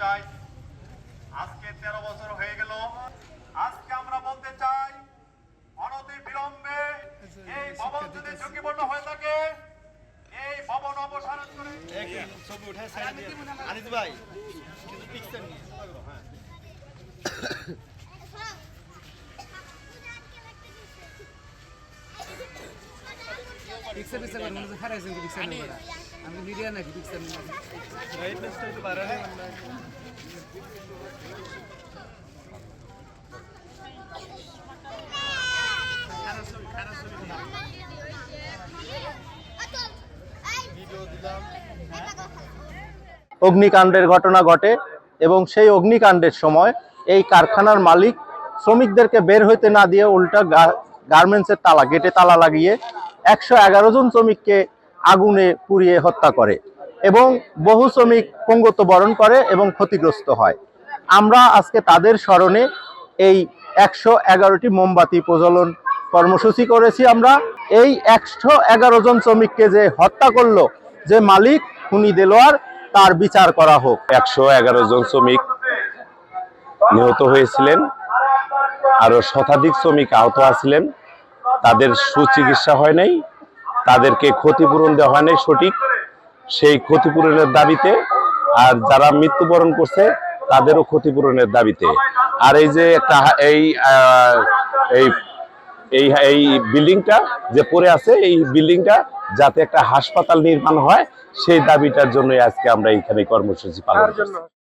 চাই। আজকে তেরো বছর হয়ে গেল। আজকে আমরা বলতে চাই অনতি বিলম্বে এই ভবন যদি ঝুঁকিপূর্ণ হয়ে থাকে এই ভবন অপসারণ করে। ছবি উঠে ভাই কিন্তু পিকচার নিয়ে। পিকচার পিকচার করে মনে হচ্ছে খারাইছেন পিকচার নেই আমি মিডিয়া নাকি পিকচার ব্রাইটনেসটা একটু বাড়ালে অগ্নিকাণ্ডের ঘটনা ঘটে এবং সেই অগ্নিকাণ্ডের সময় এই কারখানার মালিক শ্রমিকদেরকে বের হইতে না দিয়ে উল্টা গার্মেন্টসের তালা গেটে তালা লাগিয়ে একশো এগারো জন শ্রমিককে আগুনে পুড়িয়ে হত্যা করে এবং বহু শ্রমিক পঙ্গত বরণ করে এবং ক্ষতিগ্রস্ত হয়। আমরা আজকে তাদের স্মরণে এই একশো এগারোটি মোমবাতি প্রজ্বলন কর্মসূচি করেছি আমরা। এই একশো এগারো জন শ্রমিককে যে হত্যা করল, যে মালিক খুনি দেলোয়ার, তার বিচার করা হোক। একশো এগারো জন শ্রমিক নিহত হয়েছিলেন আরও শতাধিক শ্রমিক আহত আছিলেন। তাদের সুচিকিৎসা হয় নাই তাদেরকে ক্ষতিপূরণ দেওয়া হয় নাই সঠিক। সেই ক্ষতিপূরণের দাবিতে আর যারা মৃত্যুবরণ করছে, তাদেরও ক্ষতিপূরণের দাবিতে। আর এই যে একটা এই এই এই এই বিল্ডিংটা যে পড়ে আছে, এই বিল্ডিংটা যাতে একটা হাসপাতাল নির্মাণ হয়, সেই দাবিটার জন্য আজকে আমরা এখানে কর্মসূচি পালন করছি।